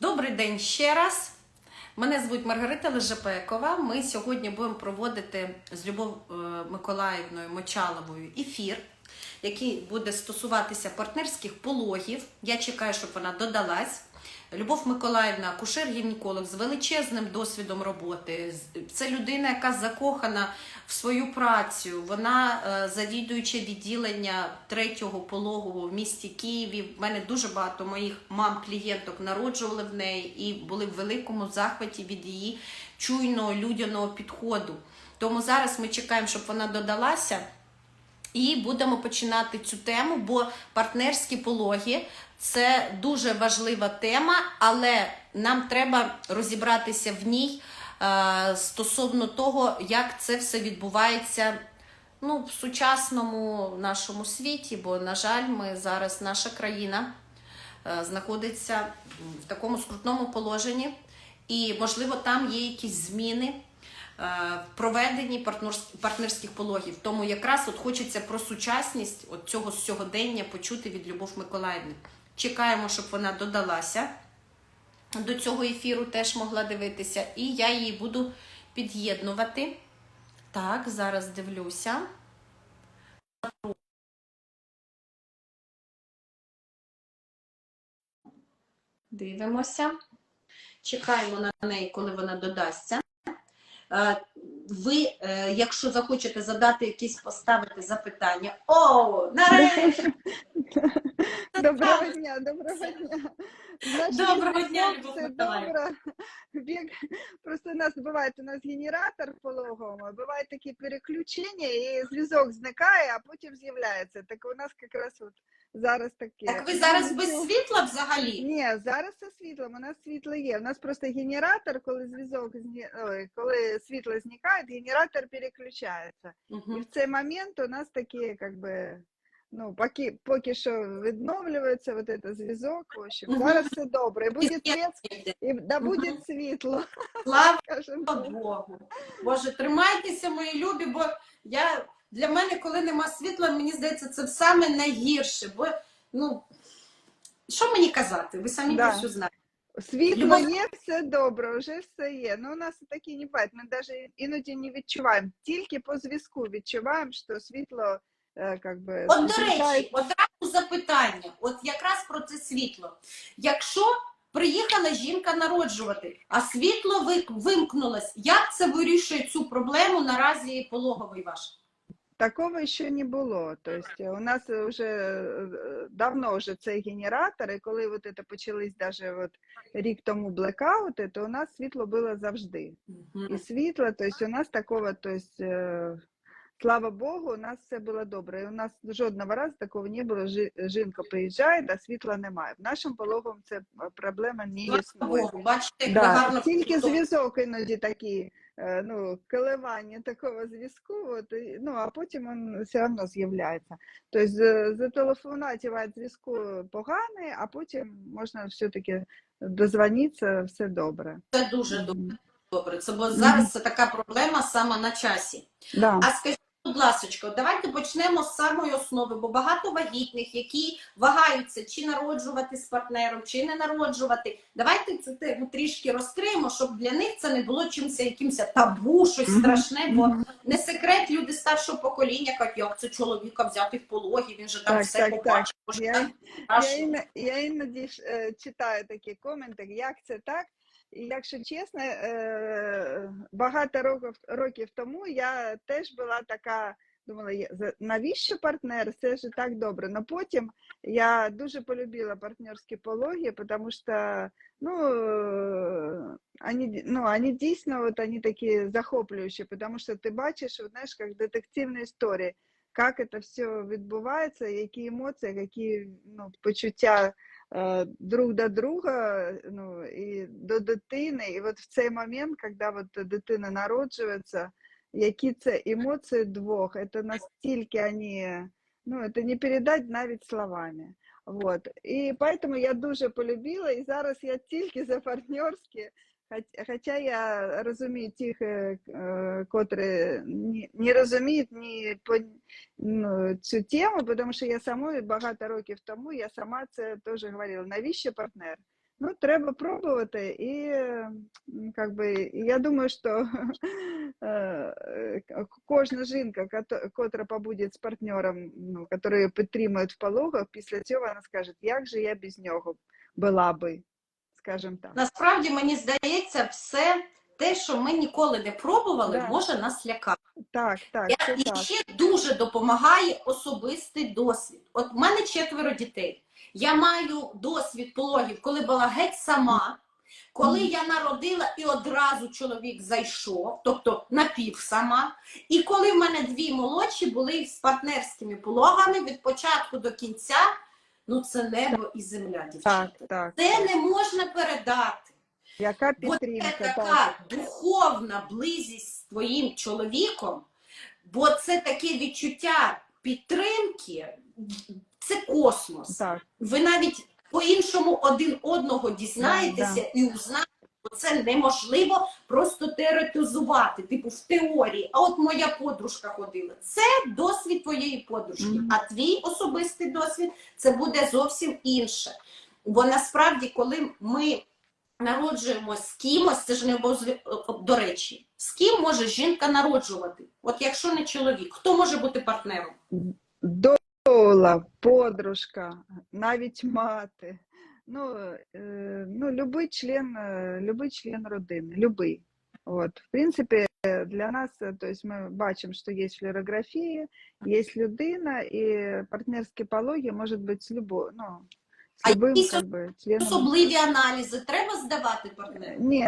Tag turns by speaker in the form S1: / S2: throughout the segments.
S1: Добрий день ще раз. Мене звуть Маргарита Лежепекова. Ми сьогодні будемо проводити з Любов е, Миколаївною Мочаловою ефір, який буде стосуватися партнерських пологів. Я чекаю, щоб вона додалась. Любов Миколаївна, акушер-гінеколог з величезним досвідом роботи. Це людина, яка закохана в свою працю. Вона е, завідуюча відділення третього пологового в місті Києві. У мене дуже багато моїх мам-клієнток народжували в неї і були в великому захваті від її чуйного людяного підходу. Тому зараз ми чекаємо, щоб вона додалася. І будемо починати цю тему, бо партнерські пологи це дуже важлива тема, але нам треба розібратися в ній е, стосовно того, як це все відбувається ну, в сучасному нашому світі. Бо, на жаль, ми зараз наша країна е, знаходиться в такому скрутному положенні, і можливо там є якісь зміни в проведенні партнерських пологів. Тому якраз от хочеться про сучасність от цього сьогодення почути від Любов Миколаївни. Чекаємо, щоб вона додалася до цього ефіру, теж могла дивитися, і я її буду під'єднувати. Так, зараз дивлюся. Дивимося. Чекаємо на неї, коли вона додасться. Е, Ви, е, якщо захочете задати якісь поставити запитання, о, нарешті!
S2: Доброго дня, доброго дня. Значить,
S1: Доброго дня,
S2: все
S1: Любов
S2: добре. Біг... Просто у нас буває, у нас генератор в пологовому, бувають такі переключення, і зв'язок зникає, а потім з'являється. Так у нас якраз от зараз таке.
S1: Так ви зараз без світла взагалі?
S2: Ні, зараз це світлом. У нас світло є. У нас просто генератор, коли зв'язок зні... Коли світло зникає, генератор переключається. І
S1: Угу.
S2: в цей момент у нас такі, как бы, ну, поки, поки що відновлюється вот это зв'язок, в общем. Зараз все добре. Буде світ, і да буде світло,
S1: Слава. Богу. Боже, тримайтеся, мої любі, бо я для мене, коли нема світла, мені здається, це саме найгірше. Бо ну що мені казати? Ви самі
S2: Да.
S1: що знаєте.
S2: Світло є, все добре, вже все є. Ну, у нас такі не буває. Ми навіть іноді не відчуваємо. Тільки по зв'язку відчуваємо, що світло, е, как би,
S1: От до речі, одразу запитання, от якраз про це світло. Якщо приїхала жінка народжувати, а світло вимкнулось, як це вирішує цю проблему наразі пологовий ваш?
S2: Такого ще не було. Тобто у нас вже е, давно вже цей генератор, і коли от це почались даже от рік тому блекаути, то у нас світло було завжди. І світло, тобто у нас такого, тобто, е, слава Богу, у нас все було добре. І у нас жодного разу такого не було. Жінка приїжджає, а світла немає. В нашому пологовому це проблема не існує.
S1: Бачите,
S2: Да, тільки зв'язок іноді такі, е, ну, коливання такого зв'язку, ну, а потім він все одно з'являється. Тобто зателефонувати зв'язку поганий, а потім можна все-таки дозвонитися, все добре.
S1: Це дуже добре. Добре, це бо зараз це така проблема саме на часі.
S2: Да.
S1: А скажіть, будь ласка, давайте почнемо з самої основи, бо багато вагітних, які вагаються, чи народжувати з партнером, чи не народжувати. Давайте цю тему трішки розкриємо, щоб для них це не було чимось якимось табу, щось страшне, бо не секрет, люди старшого покоління кажуть, як це чоловіка взяти в пологі, він же там
S2: Так,
S1: все
S2: так, так.
S1: побачив. може,
S2: Я- Я,
S1: страшно.
S2: я іноді е, читаю такі коменти, як це так. Якщо чесно, е, багато років, років тому я теж була така, думала, навіщо партнер? Це ж так добре. Но потім я дуже полюбила партнерські пологи, тому що ну, они, ді- ну, они дійсно от, они такі захоплюючі, тому що ти бачиш, знаєш, як детективні історії як це все відбувається, які емоції, які ну, почуття друг до друга, ну, і до дитини. І от в цей момент, коли от дитина народжується, які це емоції двох, це настільки вони, ну, це не передати навіть словами. Вот. І поэтому я дуже полюбила, і зараз я тільки за партнерські, Хоча я розумію тих, е, е, котрі не, розуміють ні по ну, цю тему, тому що я самою багато років тому я сама це теж говорила. Навіщо партнер? Ну, треба пробувати, і м, как би, я думаю, що кожна жінка, котра побуде з партнером, ну, який підтримує в пологах, після цього вона скаже, як же я без нього була би, скажімо так.
S1: Насправді мені здається, все те, що ми ніколи не пробували,
S2: Да.
S1: може нас лякати.
S2: Так, так,
S1: Я, і
S2: так.
S1: ще дуже допомагає особистий досвід. От в мене четверо дітей. Я маю досвід пологів, коли була геть сама. Коли я народила і одразу чоловік зайшов, тобто напів сама. І коли в мене дві молодші були з партнерськими пологами від початку до кінця, ну це небо і земля,
S2: Так,
S1: дівчата.
S2: так.
S1: Це не можна передати.
S2: Яка
S1: Бо це
S2: така так.
S1: духовна близість з твоїм чоловіком, бо це таке відчуття підтримки, це космос.
S2: Так,
S1: Ви навіть по-іншому один одного дізнаєтеся і узнаєте, це неможливо просто теоретизувати, типу в теорії. А от моя подружка ходила. Це досвід твоєї подружки, а твій особистий досвід це буде зовсім інше. Бо насправді, коли ми народжуємо з кимось, це ж не обов'язково, до речі, з ким може жінка народжувати? От якщо не чоловік, хто може бути партнером?
S2: дола, подружка, навіть мати. Ну, е, ну любий член, е, любий член родини, любий. От, в принципі, е, для нас, е, то есть ми бачимо, що є флюорографія, є людина, і партнерські пологи можуть бути з любою, ну,
S1: А
S2: з любим,
S1: якісь
S2: как би, членом.
S1: Особливі аналізи треба здавати партнеру?
S2: Ні,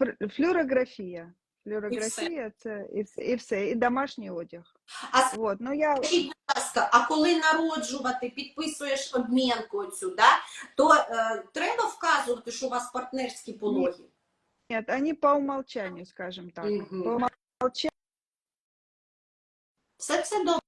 S2: фр- флюорографія. Флюорографія це і все, і все, і домашній одяг.
S1: А
S2: От, ну я
S1: скажіть, будь ласка, а коли народжувати, підписуєш обмінку цю, да, то е, треба вказувати, що у вас партнерські пологи?
S2: Нет, они по умолчанию, скажем так.
S1: Мгм.
S2: По умолчанию
S1: Все це добре.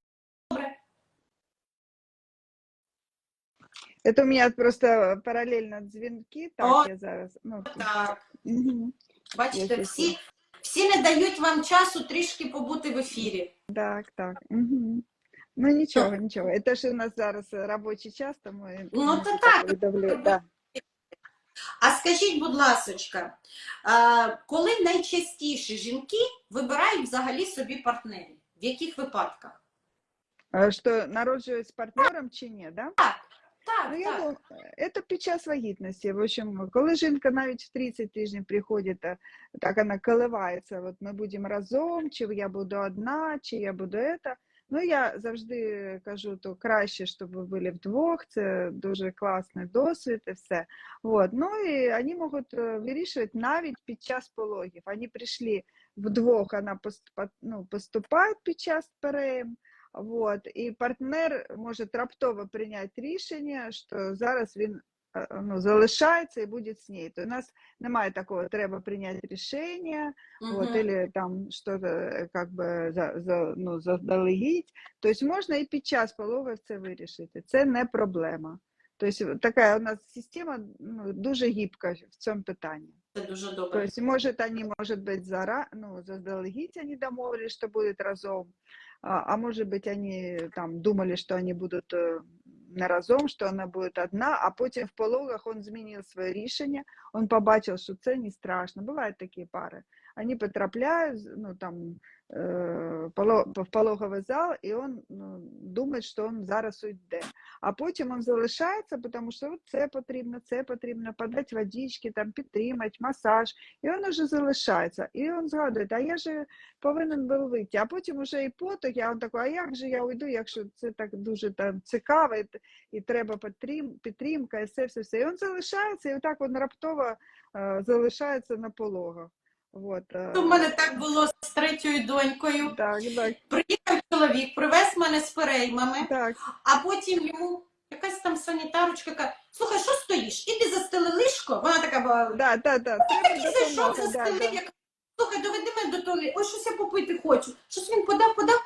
S2: это у меня просто параллельно дзвінки, так
S1: О.
S2: я зараз. Ну,
S1: Так.
S2: мгм,
S1: Бачите, всі, всі не дають вам часу трішки побути в ефірі.
S2: так, так. Мгм. Ну нічого, нічого. Это ж у нас зараз робочий час, тому я
S1: Ну,
S2: ну,
S1: то
S2: так
S1: так.
S2: повідомлю, да.
S1: А скажіть, будь ласочка, а, коли найчастіше жінки вибирають взагалі собі партнерів? В яких випадках?
S2: А Що народжують з партнером чи ні, да?
S1: Так,
S2: Ну,
S1: так,
S2: я
S1: так.
S2: думаю, это під час вагітності. В общем, коли жінка навіть в 30 тижнів приходить, а, так вона коливається, от ми будемо разом, чи я буду одна, чи я буду это. Ну, я завжди кажу, то краще, щоб ви були вдвох, це дуже класний досвід і все. Вот. Ну, і вони можуть е, вирішувати навіть під час пологів. Вони прийшли вдвох, вона ну, поступає під час ПРМ, Вот. І партнер може раптово прийняти рішення, що зараз він ну, залишається і буде з нею. То у нас немає такого, треба прийняти рішення, вот,
S1: Мгм.
S2: или там что-то э, как бы за, за, ну, заздалегідь. Тобто можна і під час пологів це вирішити. Це не проблема. Тобто така у нас система ну, дуже гібка в цьому питанні.
S1: Це дуже
S2: То
S1: добре.
S2: есть, может, они, может быть, зара, ну, заздалегідь они домовились, что будет разом, а, а может быть, они там думали, что они будут э, не разом, що вона буде одна, а потім в пологах він змінив своє рішення, він побачив, що це не страшно. Бувають такі пари. Вони потрапляють, ну, там, в пологовий зал, і він ну, думає, що він зараз уйде. А потім він залишається, тому що це потрібно, це потрібно, подати водички, там, підтримати, масаж. І він уже залишається. І він згадує, а я же повинен був вийти. А потім уже і поток, я такий, а як же я уйду, якщо це так дуже там цікаво, і, і треба підтрим, підтримка, і все, все, все. І він залишається, і отак він раптово е, залишається на пологах. Вот, е,
S1: У мене так було з третьою донькою.
S2: так, так,
S1: Приїхав чоловік, привез мене з переймами,
S2: так.
S1: а потім йому якась там санітарочка каже, слухай, що стоїш? Іди застели ліжко. Вона така була.
S2: Да, да, да.
S1: Так і зайшов,
S2: допомога, да,
S1: застелив,
S2: да.
S1: я слухай, доведи мене до туалету, ой, щось я попити хочу. Щось він подав, подав,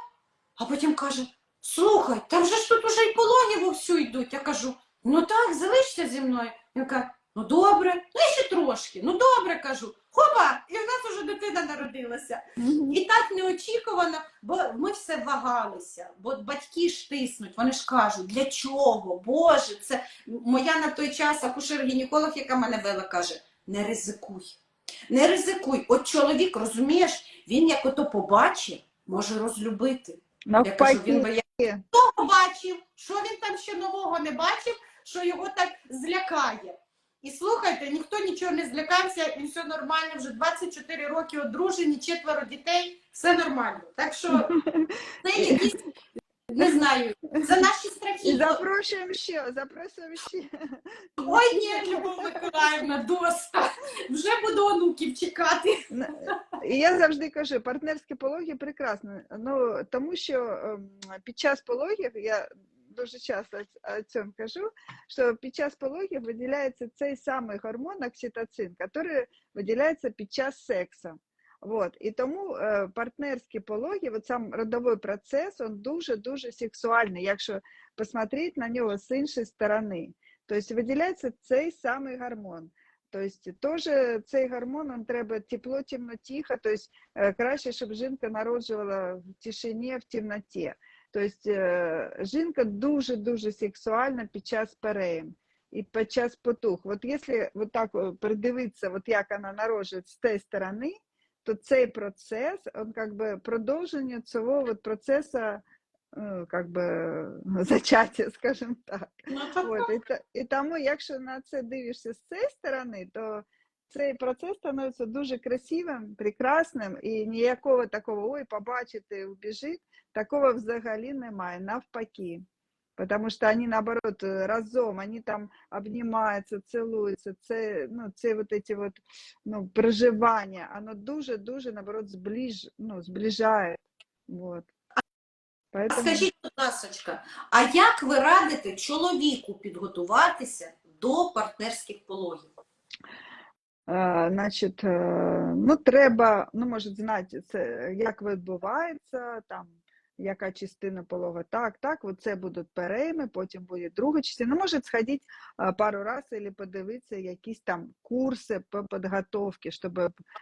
S1: а потім каже: слухай, там же ж тут уже й пологи вовсю йдуть. Я кажу, ну так, залишся зі мною. Він каже, Ну добре, ну ще трошки. Ну добре, кажу. Хопа! І в нас уже дитина народилася. І так неочікувано, бо ми все вагалися, бо батьки ж тиснуть, вони ж кажуть, для чого? Боже, це моя на той час акушер-гінеколог, яка мене вела, каже: не ризикуй. Не ризикуй. От чоловік, розумієш, він як ото побачить, може розлюбити. Я кажу, він
S2: Навпаки,
S1: боя... Хто побачив, що він там ще нового не бачив, що його так злякає. Слухайте, ніхто нічого не злякався, і все нормально. Вже 24 роки одружені, четверо дітей, все нормально. Так що це якісь, не знаю, за наші страхи.
S2: запрошуємо ще, запрошуємо ще.
S1: Ой, ні, Любов Миколаївна, доста. Вже буду онуків чекати.
S2: І я завжди кажу, партнерські пологи прекрасно. Ну, тому що ем, під час пологів я дуже часто о цьому кажу, що під час пологів виділяється цей самий гормон окситоцин, який виділяється під час сексу. Вот. І тому е, партнерські пологи, от сам родовий процес, він дуже-дуже сексуальний, якщо посмотреть на нього з іншої сторони. Тобто виділяється цей самий гормон. Тобто теж цей гормон, він треба тепло, темно, тихо, тобто е, краще, щоб жінка народжувала в тишині, в темноті. Тобто е, жінка дуже-дуже сексуальна під час переїм і під час потух. От якщо от так е, придивитися, от як вона народжує з тієї сторони, то цей процес, он как бы продовження цього от процесу, ну, как бы, зачаття, скажімо так.
S1: Ну,
S2: От, і, і тому, якщо на це дивишся з цієї сторони, то цей процес становиться дуже красивим, прекрасним, і ніякого такого ой, побачити, убіжить, такого взагалі немає, навпаки. Потому что они, наоборот, э, разом, они там обнимаются, целуются, це, ну, це вот эти вот, ну, проживання, оно дуже-дуже, наоборот, зближ, ну, зближає. Вот.
S1: А
S2: Поэтому...
S1: Скажіть, будь ласочка, а як ви радите чоловіку підготуватися до партнерських пологів?
S2: Е, Значить, е, ну треба, ну може знати, це як відбувається, там яка частина полога. Так, так, от це будуть перейми, потім буде друга частина. Ну, може сходити пару разів або подивитися якісь там курси по підготовці, щоб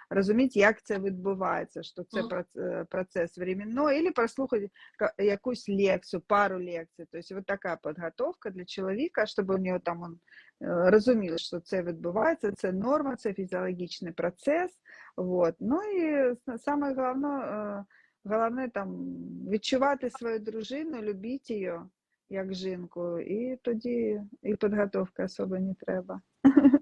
S2: розуміти, як це відбувається, що це е, процес временной, або прослухати якусь лекцію, пару лекцій. Тобто, от така підготовка для чоловіка, щоб у нього там он е, розуміли, що це відбувається, це норма, це фізіологічний процес. Вот. Ну і саме головне, е, головне там відчувати свою дружину, любити її як жінку, і тоді і підготовки особо не треба.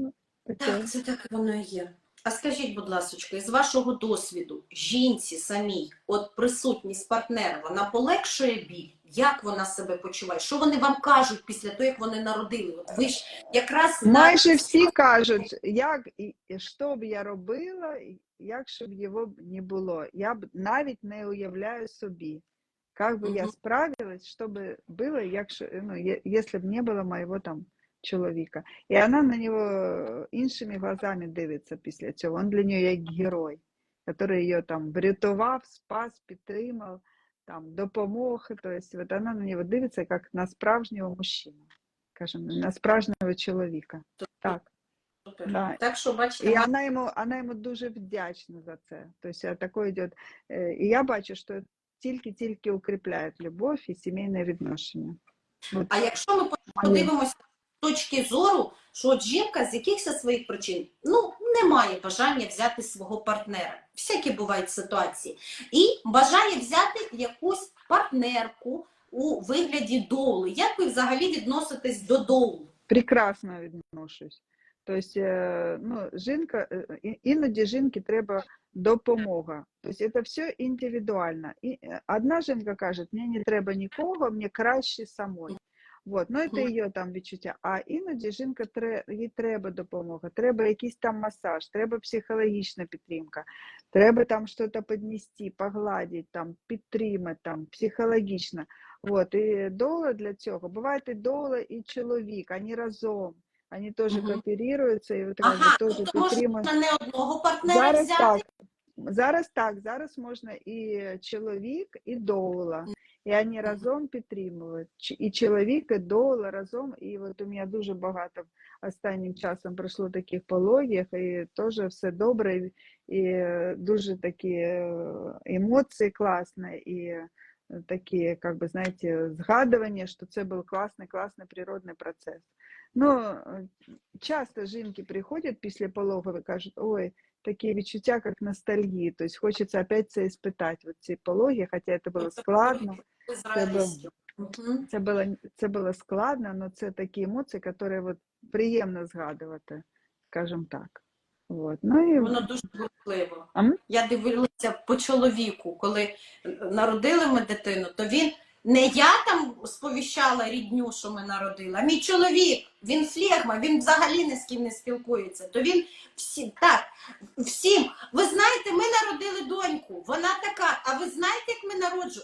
S2: Ну.
S1: Так, це так воно і є. А скажіть, будь ласочка, із вашого досвіду, жінці самій, от присутність партнера, вона полегшує біль? Як вона себе почуває? Що вони вам кажуть після того, як вони народили? От ви ж якраз
S2: Майже всі кажуть, як і що б я робила, якщо б його не було. Я б навіть не уявляю собі, як би я справилась, що би було, якщо, ну, є- якщо б не було моєго там чоловіка. І вона на нього іншими глазами дивиться після цього. Він для нього як герой, який її там врятував, спас, підтримав, там, допомог. Тобто, от вона на нього дивиться як на справжнього мужчину, скажімо, на справжнього чоловіка. Так.
S1: Супер.
S2: Да.
S1: Так що, бачите,
S2: І вона йому, вона йому дуже вдячна за це. Тобто такой йде. е, І я бачу, що тільки-тільки укріпляє любов і сімейне відношення. От
S1: а якщо ми подивимося з точки зору, що от жінка з якихось своїх причин ну, не має бажання взяти свого партнера. Всякі бувають ситуації. І бажає взяти якусь партнерку у вигляді доули. Як ви взагалі відноситесь до доулу?
S2: прекрасно відношусь. Тобто, ну, жінка, іноді жінки треба допомога. Тобто, це все індивідуально. І одна жінка каже, мені не треба нікого, мені краще самой. Вот. Ну, це її там відчуття. А іноді жінка їй треба допомога, треба якийсь там масаж, треба психологічна підтримка, треба там щось піднести, погладити, там, підтримати там, психологічно. Вот. І дола для цього. Буває і дола, і чоловік, вони разом. Вони теж
S1: Мгм.
S2: кооперуються і от,
S1: Ага,
S2: теж
S1: тобто можна не одного партнера
S2: Зараз
S1: взяти.
S2: так. Зараз так, зараз можна і чоловік, і доула. і вони разом підтримують. І чоловік, і доула разом. І от у мене дуже багато останнім часом пройшло таких пологів, і теж все добре, і- дуже такі емоції класні, і е, такі, як би, знаєте, згадування, що це був класний, класний природний процес. Ну, е, часто жінки приходять після пологів і кажуть, ой, такі відчуття, як ностальгії, тобто хочеться опять це іспитати, от ці пологи, хоча це було складно. Це було, це було, це було складно, але це такі емоції, які от приємно згадувати, скажімо так. От. Ну, і...
S1: Воно дуже важливо. Я дивилася по чоловіку, коли народили ми дитину, то він не я там сповіщала рідню, що ми народили, а мій чоловік, він флегма, він взагалі ні з ким не спілкується. То він всі так, всім. Ви знаєте, ми народили доньку, вона така, а ви знаєте, як ми народжу?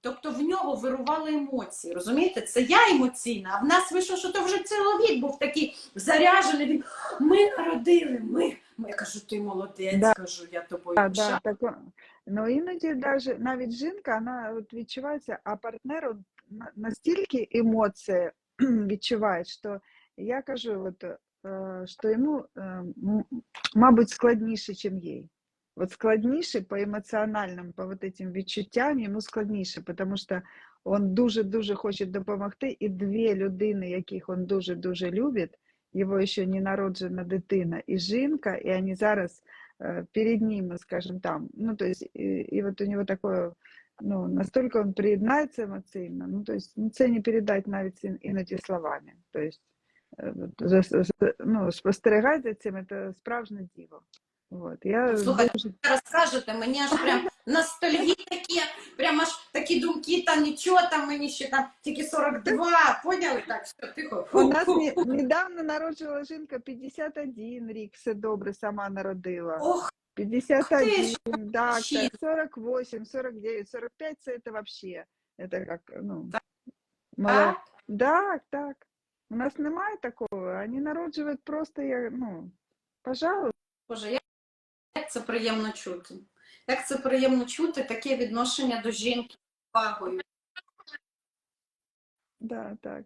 S1: Тобто в нього вирували емоції, розумієте? Це я емоційна, а в нас вийшло, що то вже чоловік був такий заряджений. Він ми народили, ми. Я кажу, ти молодець,
S2: Да.
S1: кажу, я тобою
S2: Да, да, так, ну іноді даже, навіть жінка, вона от відчувається, а партнер от настільки емоції відчуває, що я кажу, от, е, що йому, е, мабуть, складніше, ніж їй. От складніше по емоціональним, по вот этим відчуттям йому складніше, тому що він дуже-дуже хоче допомогти, і дві людини, яких він дуже-дуже любить, його ще ненароджена дитина і жінка, і вони зараз перед ним, скажем, там, ну, то есть, и, и вот у него такое, ну, настолько он приєднається емоційно, ну, то есть, ну, це не передать навіть ін- іноді словами, то есть, за- ну, спостерігати за цим, це справжнє діво. Вот. Я
S1: Слухайте,
S2: дуже
S1: розкажете, мені аж прям ностальгії такі, прям аж такі думки, там нічого там мені ще там тільки 42, поняли? Так, все, тихо.
S2: У нас
S1: Фу,
S2: не,
S1: фу.
S2: недавно народжувала жінка 51 рік, все добре, сама народила.
S1: Ох,
S2: 51, да,
S1: Вообще.
S2: так, 48, 49, 45 це это вообще, это как, ну,
S1: Так.
S2: мало-
S1: так.
S2: Так, так. У нас немає такого. Вони народжують просто, я- ну, пожалуйста.
S1: Боже, як, як це приємно чути. Як це приємно чути, таке відношення до жінки з увагою.
S2: Да, так.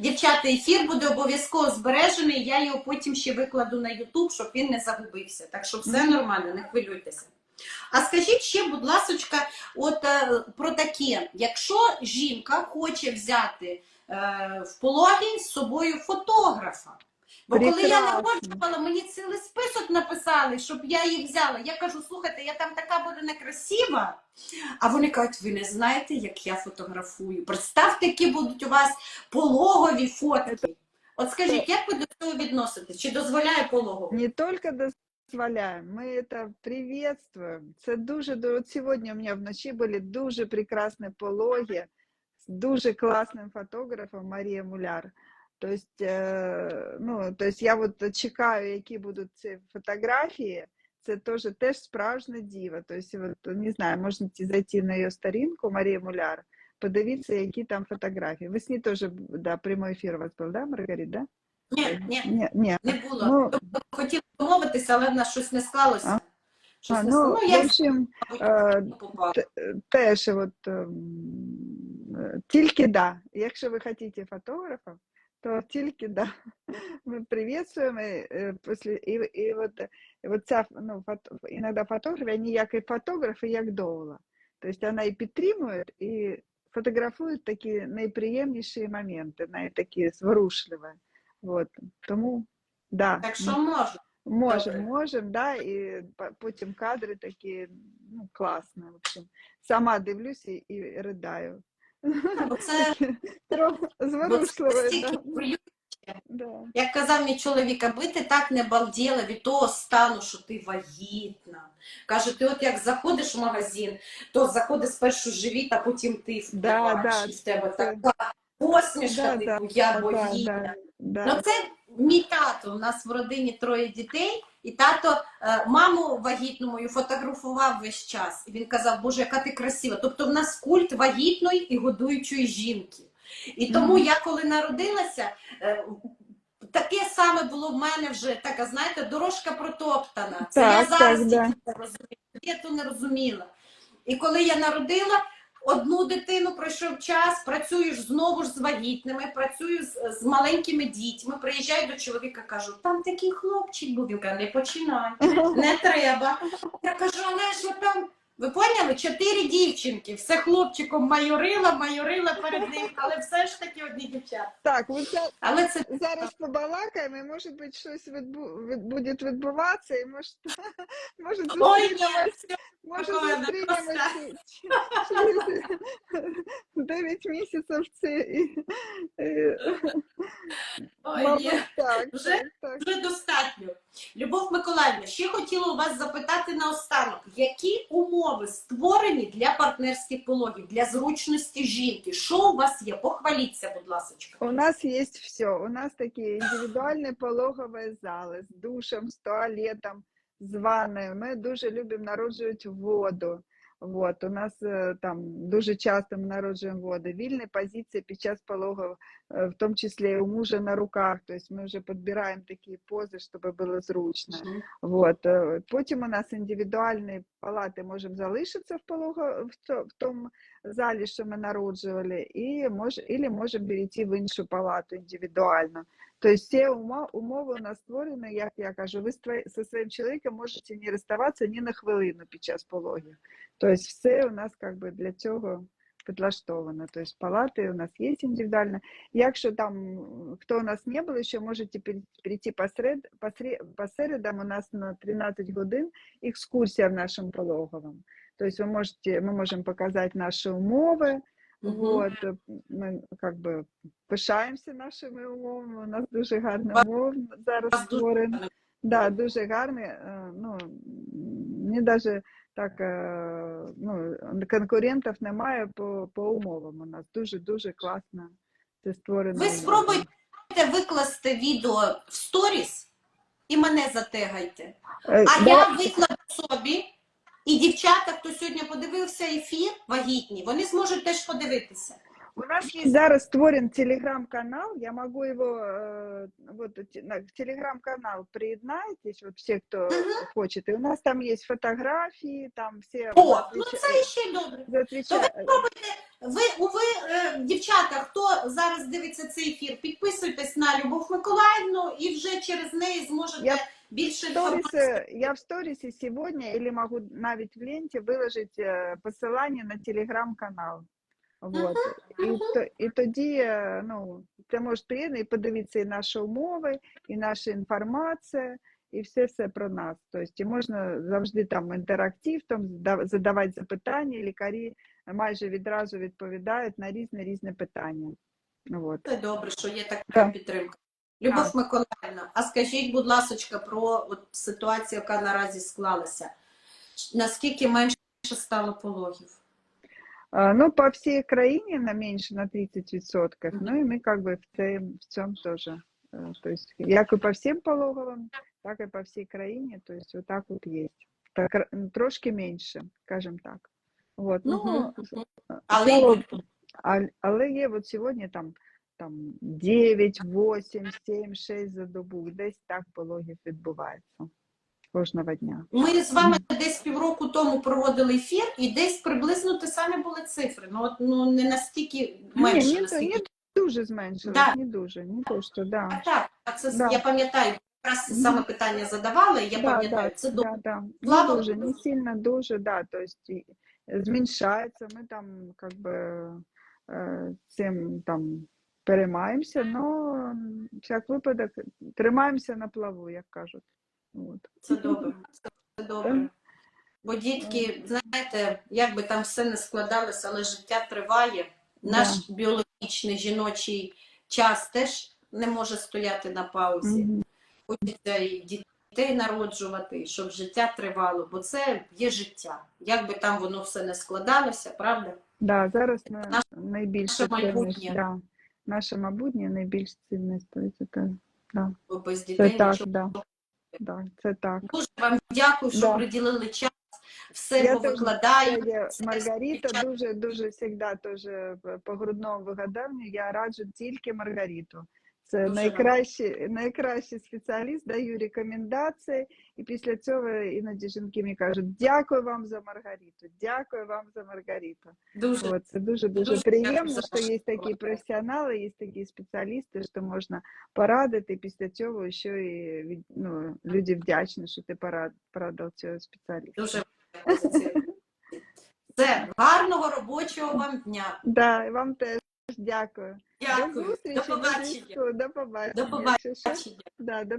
S1: Дівчата, ефір буде обов'язково збережений, я його потім ще викладу на YouTube, щоб він не загубився. Так що все нормально, не хвилюйтеся. А скажіть ще, будь ласочка, от е, про таке, якщо жінка хоче взяти е, в пологі з собою фотографа. Бо коли я народжувала, мені цілий список написали, щоб я їх взяла. Я кажу, слухайте, я там така буду некрасива. А вони кажуть, ви не знаєте, як я фотографую. Представте, які будуть у вас пологові фотки. От скажіть, як ви до цього відноситесь? Чи дозволяє пологові?
S2: Не только дозволяємо, ми це приветствуємо. Це дуже, ду- от сьогодні у мене вночі були дуже прекрасні пологи з дуже класним фотографом Марія Муляр. То есть, е, ну, то есть я от чекаю, які будуть ці фотографії. Це теж, теж справжнє діво. Тобто, от, не знаю, можете зайти на її сторінку Марія Муляр, подивитися, які там фотографії. Ви ній теж, да, прямий ефір у вас був, да, Маргарит, да?
S1: Ні, ні,
S2: Ні, ні.
S1: не було.
S2: Ну-
S1: Тобто домовитися, але в нас щось не склалося.
S2: А?
S1: Щось
S2: А,
S1: не
S2: ну.
S1: Ну, я
S2: в общем, е, Теж от, ем, е, тільки да. Якщо ви хочете фотографа, то тільки да. Ми приветствуємо і, е, після, і, і, от, і от ця, ну, фото, іноді фотографи, вони як і фотографи, як доула. Тобто вона і підтримує, і фотографує такі найприємніші моменти, найтакі зворушливі. От. Тому, да.
S1: Так що можна.
S2: Можем,
S1: Добре.
S2: можем, да, і по- потім кадри такі, ну, класно, в общем. Сама дивлюся і, і ридаю.
S1: Бо це настільки
S2: да.
S1: Як казав мій чоловік, аби ти так не балділа від того стану, що ти вагітна. Каже, ти от як заходиш в магазин, то заходиш спершу живіт, а потім ти впливаєш, і в тебе така посмішка, типу, я вагітна.
S2: Да,
S1: Ну це мій тато. У нас в родині троє дітей, і тато е, маму вагітну мою фотографував весь час. І він казав, Боже, яка ти красива. Тобто в нас культ вагітної і годуючої жінки. І тому
S2: Мгм.
S1: я коли народилася, е, таке саме було в мене вже така, знаєте, дорожка протоптана. Це я зараз
S2: так, да.
S1: розумію. Я то не розуміла. І коли я народила одну дитину, пройшов час, працюєш знову ж з вагітними, працюю з, з маленькими дітьми, приїжджаю до чоловіка, кажу, там такий хлопчик був. Він каже, не починай, не треба. Я кажу, але ж там. Ви поняли? Чотири дівчинки, все хлопчиком майорила, майорила перед ним, але все ж таки одні дівчата.
S2: Так, ви ця-
S1: Але це
S2: зараз побалакаємо, і може бути щось відбу... від... буде відбуватися, і може, може зустрінемось, може зустрінемось через 9 місяців це
S1: ой, ні.
S2: мабуть, так,
S1: Вже-
S2: так.
S1: Вже достатньо. Любов Миколаївна, ще хотіла у вас запитати наостанок, які умови створені для партнерських пологів, для зручності жінки? Що у вас є? Похваліться, будь ласка.
S2: У нас є все. У нас такі індивідуальні пологові зали з душем, з туалетом, з ванною. Ми дуже любимо народжувати воду. Вот, у нас е, там дуже часто ми народжуємо воду. Вільні позиції під час пологів, е, в тому числі і у мужа на руках. Тобто ми вже підбираємо такі пози, щоб було зручно. Вот. е, Потім у нас індивідуальні палати можемо залишитися в полого в, в тому залі, що ми народжували, і мож, можемо перейти в іншу палату індивідуально. Тобто всі умови у нас створені, як я кажу, ви зі своїм чоловіком можете не розставатися ні на хвилину під час пологів. Тобто все у нас как би, для цього підлаштовано. Тобто палати у нас є індивідуально. Якщо там хто у нас не був, ще можете перейти посеред, посеред, посередам у нас на 13 годин екскурсія в нашому пологовому. Тобто ви можете, ми можемо показати наші умови,
S1: Мгм.
S2: Вот, э, ми как бы пишаємося нашими умовами. У нас дуже гарні умови зараз
S1: Вас дуже.
S2: Да, дуже гарні. е, Ну, мені навіть так, е, ну, конкурентів немає по, по умовам. У нас дуже-дуже класно це створено.
S1: Ви спробуйте викласти відео в сторіс і мене затегайте.
S2: Е,
S1: А
S2: да,
S1: я викладу собі, і дівчата, хто сьогодні подивився ефір, вагітні, вони зможуть теж подивитися.
S2: У нас есть зараз створен телеграм-канал, я могу его, э, вот те- на телеграм-канал приєднайтесь, вот все, кто хочет, и у нас там есть фотографии, там все
S1: О, ну це ще добре. То
S2: отвеча-
S1: ви спробуйте, ви, у ви, е, дівчата, хто зараз дивиться цей ефир, підписуйтесь на Любов Миколаївну і вже через неї зможете
S2: Я
S1: більше
S2: в
S1: інформації.
S2: сторіс, я в сторисе сегодня, или могу навіть в ленте выложить э, посилання на телеграм-канал. Вот. І, то, і тоді е, ну, це може приємно і подивитися і наші умови, і наша інформація, і все все про нас. Тобто можна завжди там інтерактив, там задавати запитання, лікарі майже відразу відповідають на різні різні питання. Вот.
S1: Це добре, що є така
S2: Так.
S1: підтримка. Любов
S2: Так.
S1: Миколаївна, а скажіть, будь ласка, про от ситуацію, яка наразі склалася. Наскільки менше стало пологів?
S2: А, Ну, по всей краине на меньше на 30%,
S1: Мгм.
S2: ну и мы как бы в цем, в цьому тоже. Э, То есть, як и по всем пологовым, так и по всей краине, то есть вот так вот есть. Так, р- м, трошки меньше, скажем так. Вот, ну,
S1: Мгм, мгм.
S2: а,
S1: Але
S2: слава
S1: й-
S2: Богу. А- але є от сьогодні там, там 9, 8, 7, 6 за добу, десь так пологів відбувається кожного дня.
S1: Ми з вами десь півроку тому проводили ефір, і десь приблизно те саме були цифри. Ну, от, ну не настільки менше,
S2: Ні, не,
S1: наскільки.
S2: не дуже зменшилось,
S1: Да.
S2: не дуже, не то, що, да.
S1: Так, так, а це
S2: Да.
S1: я пам'ятаю, якраз
S2: Мгм.
S1: саме питання задавали, я
S2: Да,
S1: пам'ятаю,
S2: да,
S1: це добре.
S2: да, да.
S1: Слава
S2: Не дуже,
S1: Богу.
S2: не сильно дуже, да, то есть и зменшается, мы там как бы э, цим там переймаємося, но всяк випадок тримаємося на плаву, як кажуть. От.
S1: Це добре. Це добре. Бо дітки, знаєте, як би там все не складалося, але життя триває. Наш біологічний жіночий час теж не може стояти на паузі.
S2: Мгм.
S1: Хочеться і дітей народжувати, щоб життя тривало, бо це є життя. Як би там воно все не складалося, правда?
S2: Да, зараз на,
S1: Наше
S2: найбільше
S1: майбутнє.
S2: да. Наше майбутнє найбільш цінність, то есть це, да.
S1: Бо без
S2: це так,
S1: нічого.
S2: да. Да, це так.
S1: Дуже вам дякую, що
S2: Да.
S1: приділили час. Все
S2: Я
S1: викладаю.
S2: Я,
S1: Це
S2: Маргарита дуже дуже завжди теж по грудному вигадавню. Я раджу тільки Маргариту. Це
S1: Дуже
S2: найкращий, найкращий спеціаліст, даю рекомендації, і після цього іноді жінки мені кажуть, дякую вам за Маргариту, дякую вам за Маргариту.
S1: Дуже
S2: Вот, це дуже дуже
S1: Дуже
S2: приємно,
S1: дякую
S2: що є такі професіонали, є такі спеціалісти, що можна порадити. Після цього ще і ну, люди вдячні, що ти порад, порадив цього спеціаліста.
S1: дуже. Все, гарного робочого вам дня.
S2: Да, і вам теж дякую. До
S1: Дякую.
S2: зустрічі,
S1: До побачення.
S2: До побачення.
S1: До побачення.
S2: Да, до